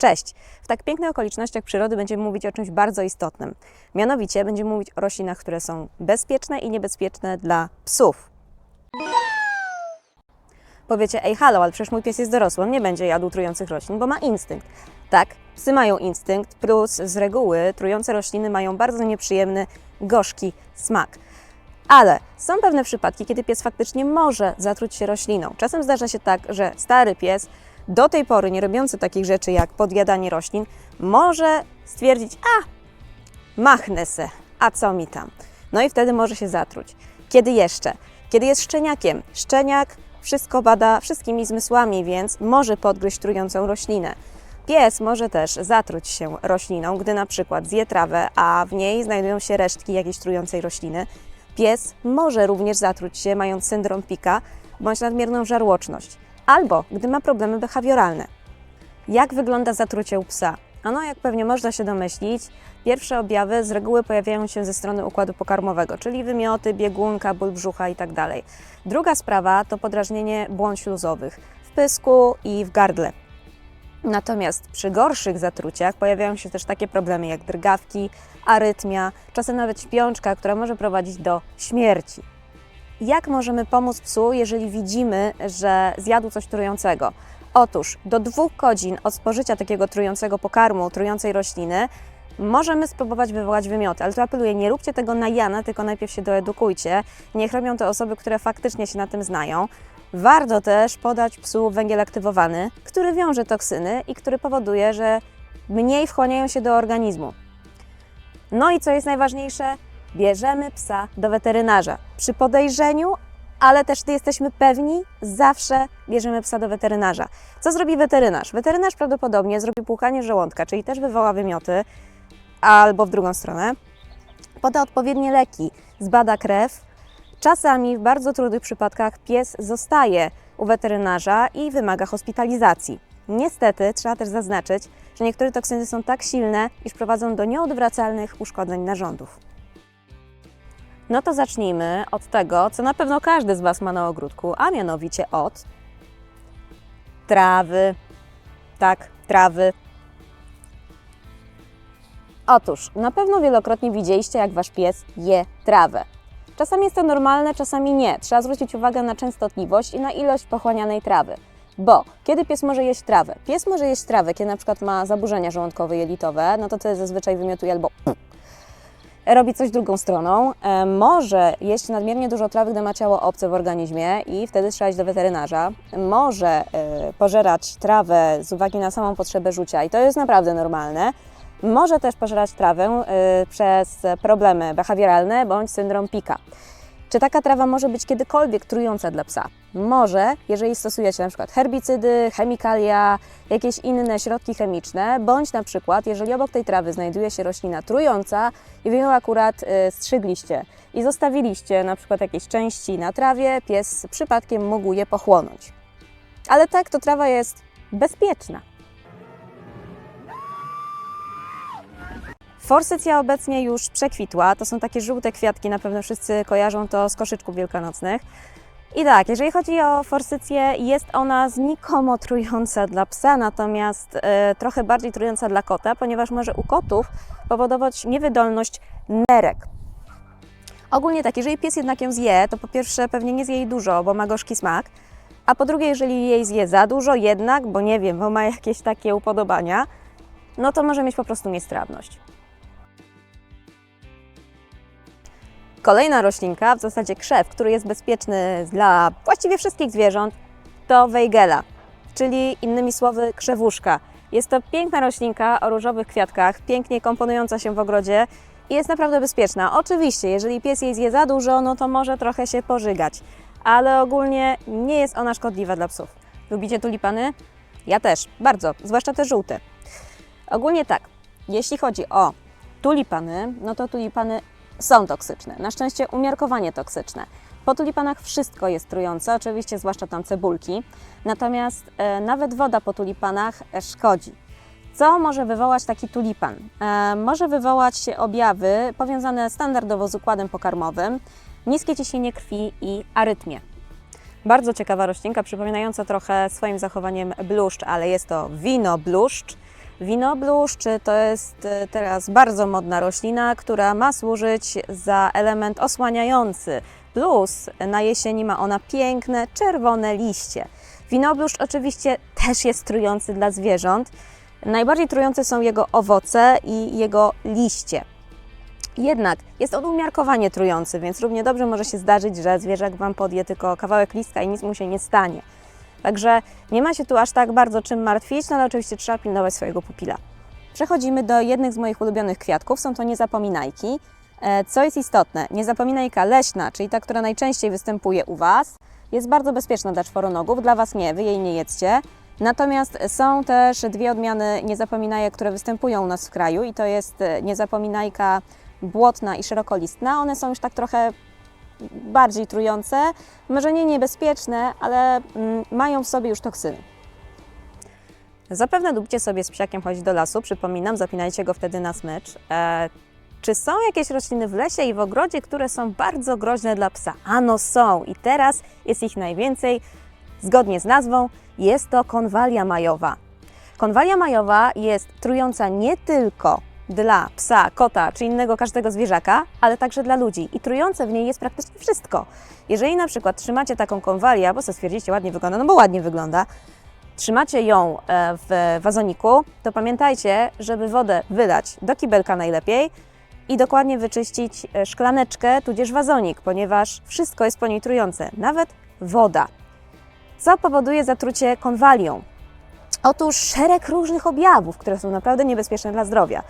Cześć! W tak pięknych okolicznościach przyrody będziemy mówić o czymś bardzo istotnym. Mianowicie będziemy mówić o roślinach, które są bezpieczne i niebezpieczne dla psów. Powiecie, ej halo, ale przecież mój pies jest dorosły, on nie będzie jadł trujących roślin, bo ma instynkt. Tak, psy mają instynkt, plus z reguły trujące rośliny mają bardzo nieprzyjemny, gorzki smak. Ale są pewne przypadki, kiedy pies faktycznie może zatruć się rośliną. Czasem zdarza się tak, że stary pies, do tej pory nie robiący takich rzeczy jak podjadanie roślin, może stwierdzić, a machnę se, a co mi tam? No i wtedy może się zatruć. Kiedy jeszcze? Kiedy jest szczeniakiem. Szczeniak wszystko bada wszystkimi zmysłami, więc może podgryźć trującą roślinę. Pies może też zatruć się rośliną, gdy na przykład zje trawę, a w niej znajdują się resztki jakiejś trującej rośliny. Pies może również zatruć się, mając syndrom pika bądź nadmierną żarłoczność, albo gdy ma problemy behawioralne. Jak wygląda zatrucie u psa? Ano, jak pewnie można się domyślić, pierwsze objawy z reguły pojawiają się ze strony układu pokarmowego, czyli wymioty, biegunka, ból brzucha itd. Druga sprawa to podrażnienie błon śluzowych w pysku i w gardle. Natomiast przy gorszych zatruciach pojawiają się też takie problemy jak drgawki, arytmia, czasem nawet śpiączka, która może prowadzić do śmierci. Jak możemy pomóc psu, jeżeli widzimy, że zjadł coś trującego? Otóż do dwóch godzin od spożycia takiego trującego pokarmu, trującej rośliny, możemy spróbować wywołać wymioty. Ale tu apeluję, nie róbcie tego na Jana, tylko najpierw się doedukujcie. Niech robią to osoby, które faktycznie się na tym znają. Warto też podać psu węgiel aktywowany, który wiąże toksyny i który powoduje, że mniej wchłaniają się do organizmu. No i co jest najważniejsze? Bierzemy psa do weterynarza. Przy podejrzeniu, ale też jesteśmy pewni, zawsze bierzemy psa do weterynarza. Co zrobi weterynarz? Weterynarz prawdopodobnie zrobi płukanie żołądka, czyli też wywoła wymioty, albo w drugą stronę. Poda odpowiednie leki, zbada krew. Czasami w bardzo trudnych przypadkach pies zostaje u weterynarza i wymaga hospitalizacji. Niestety trzeba też zaznaczyć, że niektóre toksyny są tak silne, iż prowadzą do nieodwracalnych uszkodzeń narządów. No to zacznijmy od tego, co na pewno każdy z Was ma na ogródku, a mianowicie od trawy. Tak, trawy. Otóż, na pewno wielokrotnie widzieliście, jak Wasz pies je trawę. Czasami jest to normalne, czasami nie. Trzeba zwrócić uwagę na częstotliwość i na ilość pochłanianej trawy. Bo kiedy pies może jeść trawę? Pies może jeść trawę, kiedy na przykład ma zaburzenia żołądkowe jelitowe, no to to zazwyczaj wymiotuje albo robi coś drugą stroną. E, może jeść nadmiernie dużo trawy, gdy ma ciało obce w organizmie i wtedy trzeba iść do weterynarza. Może e, pożerać trawę z uwagi na samą potrzebę rzucia i to jest naprawdę normalne. Może też pożerać trawę e, przez problemy behawioralne bądź syndrom pika. Czy taka trawa może być kiedykolwiek trująca dla psa? Może, jeżeli stosuje się na przykład herbicydy, chemikalia, jakieś inne środki chemiczne, bądź na przykład, jeżeli obok tej trawy znajduje się roślina trująca i wy ją akurat y, strzygliście i zostawiliście na przykład jakieś części na trawie, pies przypadkiem mógł je pochłonąć. Ale tak, to trawa jest bezpieczna. Forsycja obecnie już przekwitła. To są takie żółte kwiatki, na pewno wszyscy kojarzą to z koszyczków wielkanocnych. I tak, jeżeli chodzi o forsycję, jest ona znikomo trująca dla psa, natomiast e, trochę bardziej trująca dla kota, ponieważ może u kotów powodować niewydolność nerek. Ogólnie tak, jeżeli pies jednak ją zje, to po pierwsze pewnie nie zje jej dużo, bo ma gorzki smak, a po drugie, jeżeli jej zje za dużo jednak, bo nie wiem, bo ma jakieś takie upodobania, no to może mieć po prostu niestrawność. Kolejna roślinka, w zasadzie krzew, który jest bezpieczny dla właściwie wszystkich zwierząt, to wejgela, czyli innymi słowy krzewuszka. Jest to piękna roślinka o różowych kwiatkach, pięknie komponująca się w ogrodzie i jest naprawdę bezpieczna. Oczywiście, jeżeli pies jej zje za dużo, no to może trochę się pożygać, ale ogólnie nie jest ona szkodliwa dla psów. Lubicie tulipany? Ja też, bardzo, zwłaszcza te żółte. Ogólnie tak, jeśli chodzi o tulipany, no to tulipany są toksyczne. Na szczęście umiarkowanie toksyczne. Po tulipanach wszystko jest trujące, oczywiście zwłaszcza tam cebulki. Natomiast e, nawet woda po tulipanach e, szkodzi. Co może wywołać taki tulipan? E, może wywołać objawy powiązane standardowo z układem pokarmowym, niskie ciśnienie krwi i arytmię. Bardzo ciekawa roślinka, przypominająca trochę swoim zachowaniem bluszcz, ale jest to wino bluszcz. Winobluszcz to jest e, teraz bardzo modna roślina, która ma służyć za element osłaniający. Plus na jesieni ma ona piękne, czerwone liście. Winobluszcz oczywiście też jest trujący dla zwierząt. Najbardziej trujące są jego owoce i jego liście. Jednak jest on umiarkowanie trujący, więc równie dobrze może się zdarzyć, że zwierzak Wam podje tylko kawałek listka i nic mu się nie stanie. Także nie ma się tu aż tak bardzo czym martwić, no ale oczywiście trzeba pilnować swojego pupila. Przechodzimy do jednych z moich ulubionych kwiatków, są to niezapominajki. E, Co jest istotne, niezapominajka leśna, czyli ta, która najczęściej występuje u Was, jest bardzo bezpieczna dla czworonogów, dla Was nie, Wy jej nie jedzcie. Natomiast są też dwie odmiany niezapominajek, które występują u nas w kraju i to jest e, niezapominajka błotna i szerokolistna. One są już tak trochę bardziej trujące, może nie niebezpieczne, ale mm, mają w sobie już toksyny. Zapewne lubcie sobie z psiakiem chodzić do lasu, przypominam, zapinajcie go wtedy na smycz. E, czy są jakieś rośliny w lesie i w ogrodzie, które są bardzo groźne dla psa? Ano są i teraz jest ich najwięcej. Zgodnie z nazwą jest to konwalia majowa. Konwalia majowa jest trująca nie tylko dla psa, kota czy innego każdego zwierzaka, ale także dla ludzi. I trujące w niej jest praktycznie wszystko. Jeżeli na przykład trzymacie taką konwalię, albo sobie stwierdzicie ładnie wygląda, no bo ładnie wygląda, trzymacie ją e, w wazoniku, to pamiętajcie, żeby wodę wylać do kibelka najlepiej i dokładnie wyczyścić e, szklaneczkę, tudzież wazonik, ponieważ wszystko jest po niej trujące, nawet woda. Co powoduje zatrucie konwalią? Otóż szereg różnych objawów, które są naprawdę niebezpieczne dla zdrowia.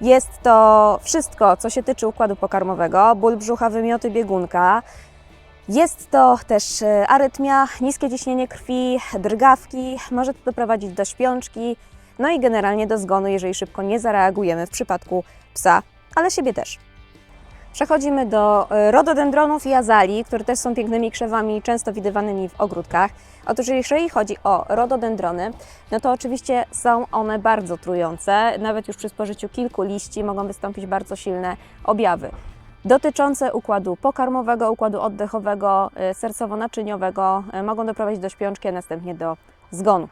Jest to wszystko, co się tyczy układu pokarmowego, ból brzucha, wymioty biegunka. Jest to też e, arytmia, niskie ciśnienie krwi, drgawki, może to doprowadzić do śpiączki, no i generalnie do zgonu, jeżeli szybko nie zareagujemy w przypadku psa, ale siebie też. Przechodzimy do e, rododendronów i azalii, które też są pięknymi krzewami, często widywanymi w ogródkach. Otóż jeżeli chodzi o rododendrony, no to oczywiście są one bardzo trujące. Nawet już przy spożyciu kilku liści mogą wystąpić bardzo silne objawy dotyczące układu pokarmowego, układu oddechowego, y, sercowo-naczyniowego. y, Mogą doprowadzić do śpiączki, a następnie do zgonu.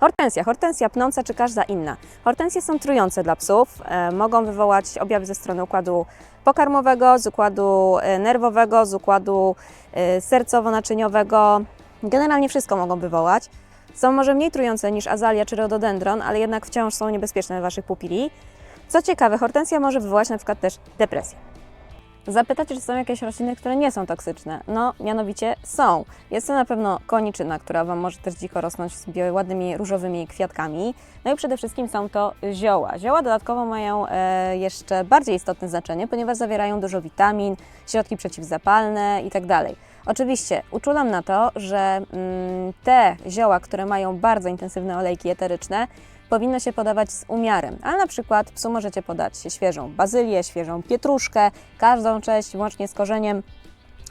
Hortensja, hortensja pnąca czy każda inna. Hortensje są trujące dla psów, e, mogą wywołać objawy ze strony układu pokarmowego, z układu e, nerwowego, z układu e, sercowo-naczyniowego. Generalnie wszystko mogą wywołać. Są może mniej trujące niż azalia czy rododendron, ale jednak wciąż są niebezpieczne dla Waszych pupili. Co ciekawe, hortensja może wywołać na przykład też depresję. Zapytacie, czy są jakieś rośliny, które nie są toksyczne? No, mianowicie są. Jest to na pewno koniczyna, która Wam może też dziko rosnąć z ładnymi różowymi kwiatkami. No i przede wszystkim są to zioła. Zioła dodatkowo mają e, jeszcze bardziej istotne znaczenie, ponieważ zawierają dużo witamin, środki przeciwzapalne itd. Oczywiście uczulam na to, że mm, te zioła, które mają bardzo intensywne olejki eteryczne, powinno się podawać z umiarem. Ale na przykład psu możecie podać świeżą bazylię, świeżą pietruszkę, każdą część łącznie z korzeniem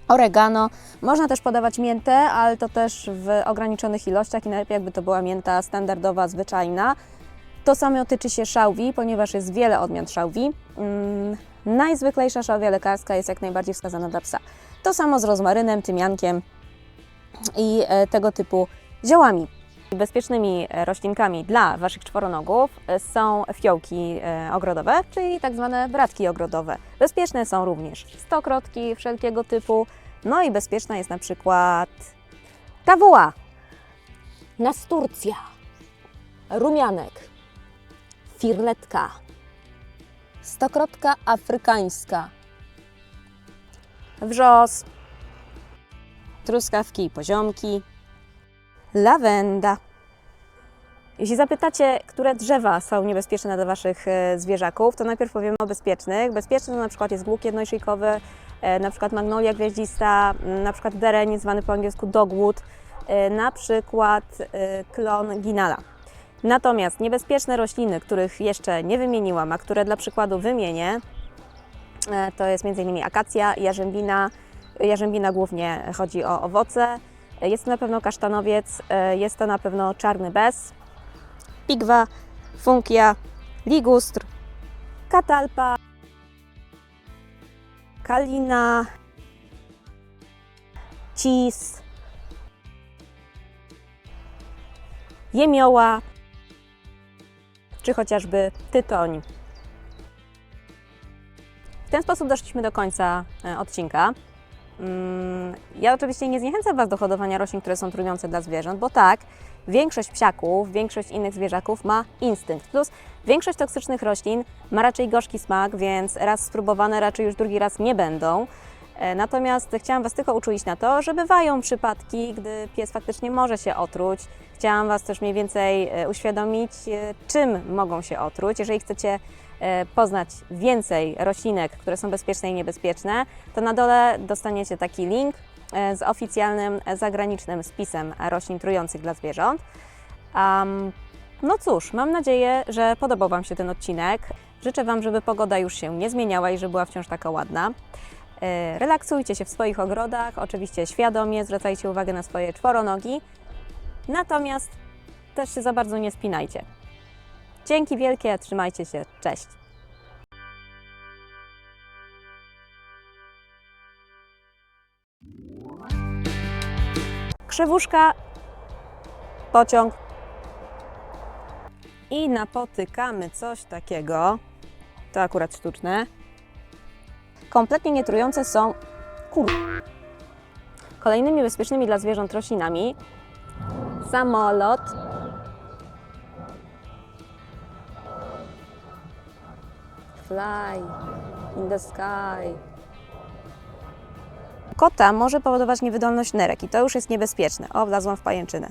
oregano. Można też podawać miętę, ale to też w ograniczonych ilościach i najlepiej jakby to była mięta standardowa, zwyczajna. To samo tyczy się szałwi, ponieważ jest wiele odmian szałwi. Mm, najzwyklejsza szałwia lekarska jest jak najbardziej wskazana dla psa. To samo z rozmarynem, tymiankiem i e, tego typu ziołami. Bezpiecznymi roślinkami dla Waszych czworonogów e, są fiołki e, ogrodowe, czyli tak zwane bratki ogrodowe. Bezpieczne są również stokrotki wszelkiego typu, no i bezpieczna jest na przykład tawuła, nasturcja, rumianek, firletka, stokrotka afrykańska, wrzos, truskawki poziomki, lawenda. Jeśli zapytacie, które drzewa są niebezpieczne dla Waszych e, zwierzaków, to najpierw powiemy o bezpiecznych. Bezpieczny to na przykład jest głuk jednoszyjkowy, e, na przykład magnolia gwiaździsta, na przykład dereń, zwany po angielsku dogwood, e, na przykład klon ginala. Natomiast niebezpieczne rośliny, których jeszcze nie wymieniłam, a które dla przykładu wymienię, to jest m.in. akacja, jarzębina. Jarzębina głównie chodzi o owoce. Jest to na pewno kasztanowiec, e, jest to na pewno czarny bez, pigwa, funkia, ligustr, katalpa, kalina, cis, jemioła, czy chociażby tytoń. W ten sposób doszliśmy do końca e, odcinka. Mm, Ja oczywiście nie zniechęcam Was do hodowania roślin, które są trujące dla zwierząt, bo tak, większość psiaków, większość innych zwierzaków ma instynkt. Plus większość toksycznych roślin ma raczej gorzki smak, więc raz spróbowane raczej już drugi raz nie będą. E, Natomiast chciałam Was tylko uczulić na to, że bywają przypadki, gdy pies faktycznie może się otruć. Chciałam Was też mniej więcej e, uświadomić, e, czym mogą się otruć. Jeżeli chcecie poznać więcej roślinek, które są bezpieczne i niebezpieczne, to na dole dostaniecie taki link e, z oficjalnym e, zagranicznym spisem roślin trujących dla zwierząt. Am, no cóż, mam nadzieję, że podobał Wam się ten odcinek. Życzę Wam, żeby pogoda już się nie zmieniała i że była wciąż taka ładna. E, Relaksujcie się w swoich ogrodach, oczywiście świadomie, zwracajcie uwagę na swoje czworonogi, natomiast też się za bardzo nie spinajcie. Dzięki wielkie, trzymajcie się, cześć! Krzywuszka, pociąg i napotykamy coś takiego, to akurat sztuczne, kompletnie nietrujące są kur... Kolejnymi bezpiecznymi dla zwierząt roślinami. Samolot, fly in the sky. Kota może powodować niewydolność nerek i to już jest niebezpieczne. O, wlazłam w pajęczynę.